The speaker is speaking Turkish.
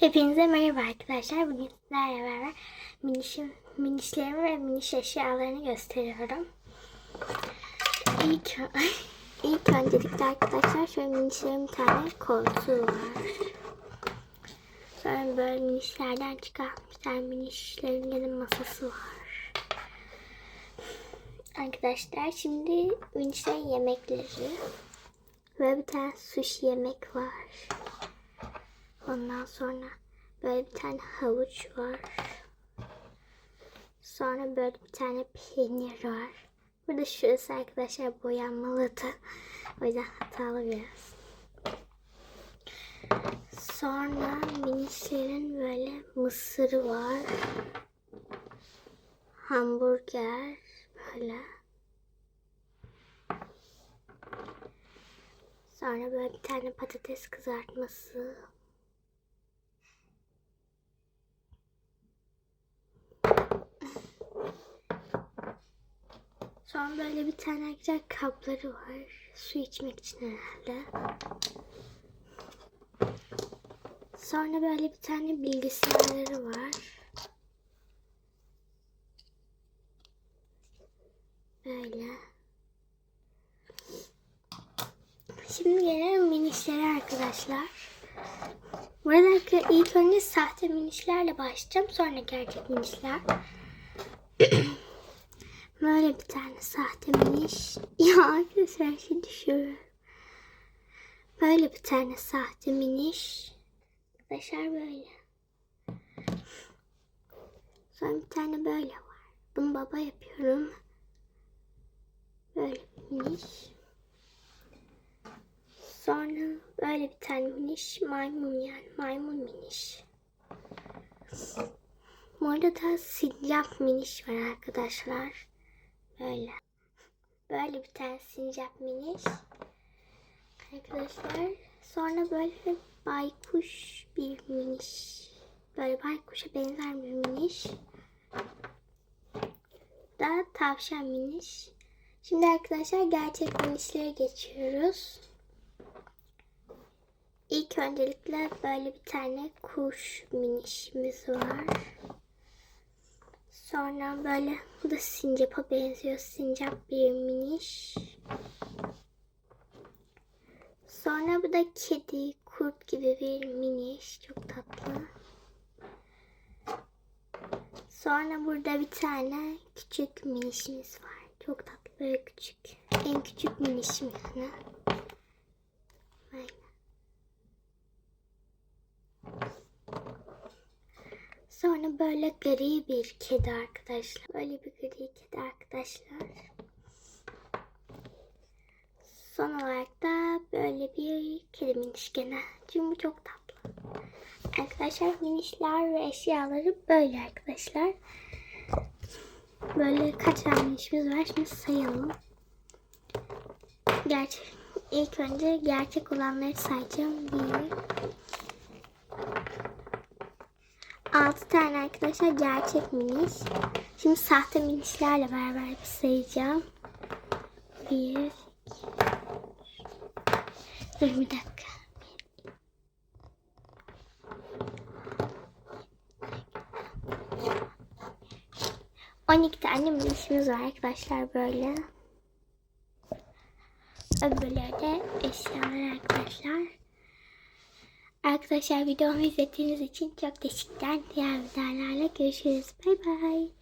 Hepinize merhaba arkadaşlar. Bugün sizlerle beraber minişim, minişlerimi ve miniş eşyalarını gösteriyorum. İlk, ilk öncelikle arkadaşlar şöyle minişlerin bir tane koltuğu var. Sonra böyle minişlerden çıkartmışlar. Minişlerin yine masası var. Arkadaşlar şimdi minişlerin yemekleri. Böyle bir tane sushi yemek var. Ondan sonra böyle bir tane havuç var. Sonra böyle bir tane peynir var. Burada şurası arkadaşlar boyanmalıydı. O yüzden hatalı biraz. Sonra minislerin böyle mısırı var. Hamburger böyle. Sonra böyle bir tane patates kızartması. Sonra böyle bir tane güzel kapları var. Su içmek için herhalde. Sonra böyle bir tane bilgisayarları var. Böyle. Şimdi gelelim minişlere arkadaşlar. Burada ilk önce sahte minişlerle başlayacağım. Sonra gerçek minişler. Böyle bir tane sahte miniş. Ya arkadaşlar şey düşüyor. Böyle bir tane sahte miniş. Arkadaşlar böyle. Sonra bir tane böyle var. Bunu baba yapıyorum. Böyle miniş. Sonra böyle bir tane miniş. Maymun yani. Maymun miniş. Burada da sincap miniş var arkadaşlar. Böyle. Böyle bir tane sincap miniş. Arkadaşlar. Sonra böyle baykuş bir miniş. Böyle baykuşa benzer bir miniş. Da tavşan miniş. Şimdi arkadaşlar gerçek minişlere geçiyoruz. İlk öncelikle böyle bir tane kuş minişimiz var. Sonra böyle bu da sincapa benziyor. Sincap bir miniş. Sonra bu da kedi, kurt gibi bir miniş. Çok tatlı. Sonra burada bir tane küçük minişimiz var. Çok tatlı böyle küçük. En küçük minişim yani. Sonra böyle gri bir kedi arkadaşlar. Böyle bir gri kedi arkadaşlar. Son olarak da böyle bir kedi miniş gene. Çünkü bu çok tatlı. Arkadaşlar minişler ve eşyaları böyle arkadaşlar. Böyle kaç tane minişimiz var şimdi sayalım. Gerçek, ilk önce gerçek olanları sayacağım. Bir, 6 tane arkadaşlar gerçek miniş. Şimdi sahte minişlerle beraber bir sayacağım. 1 Dur bir dakika. On iki tane minişimiz var arkadaşlar böyle. Öbürleri de eşyalar arkadaşlar. Arkadaşlar videomu izlediğiniz için çok teşekkürler. Diğer videolarla görüşürüz. Bay bay.